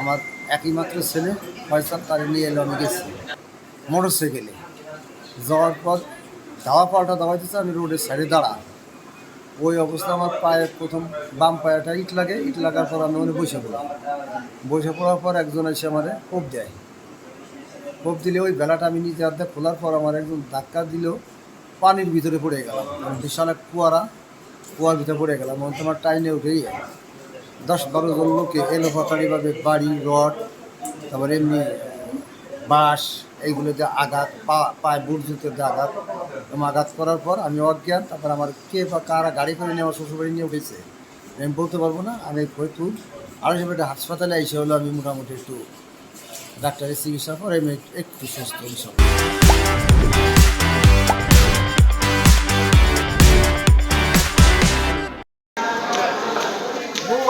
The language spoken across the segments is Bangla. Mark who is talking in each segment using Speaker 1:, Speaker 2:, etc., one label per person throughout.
Speaker 1: আমার একই মাত্র ছেলে, ফয়সাল তার নিয়ে এলো আমি গেছি। মোটর সাইকেলে যাওয়ার পর দাওয়া পাওয়াটা দাওয়াইতেছে আমি রোডের সাইডে দাঁড়া ওই অবস্থা আমার পায়ে প্রথম বাম পায়েটা ইট লাগে, ইট লাগার পর আমি ওখানে বসে পড়ি বসে পড়ার পর একজন এসে আমারে কোপ দেয়। কোপ দিলে ওই বেলাটা আমি নিজে হাতে খোলার পর আমার একজন ধাক্কা দিল পানির ভিতরে পড়ে গেলাম। মানে বিশাল এক কুয়ারা কুয়ার ভিতরে পড়ে গেলাম। মনে তোমার টাইনে উঠেই দশ বারো জন লোকে এলো পাতাড়িভাবে বাড়ি, রড, তারপরে এমনি বাঁশ, এইগুলো যে আঘাত, পা, পায়ে বুট জুতোতে আঘাত আঘাত করার পর আমি অজ্ঞান, তারপর আমার কে বা কারা গাড়ি করে নিয়ে আমার শ্বশুরবাড়ি নিয়ে উঠেছে, আমি বলতে পারব না, আমি ফরিদপুর আড়াইশো বেডে হাসপাতালে এসে হলো, আমি মোটামুটি একটু ডাক্তারের চিকিৎসার পর আমি একটু সুস্থ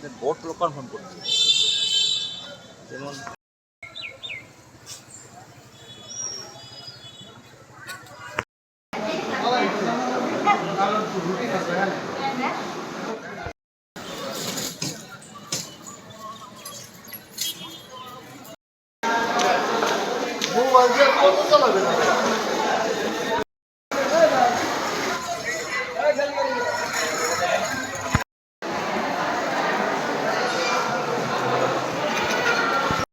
Speaker 2: আপনাদের ভোটগুলো কনফার্ম করতে যেমন মোবাইল কত চালাবে?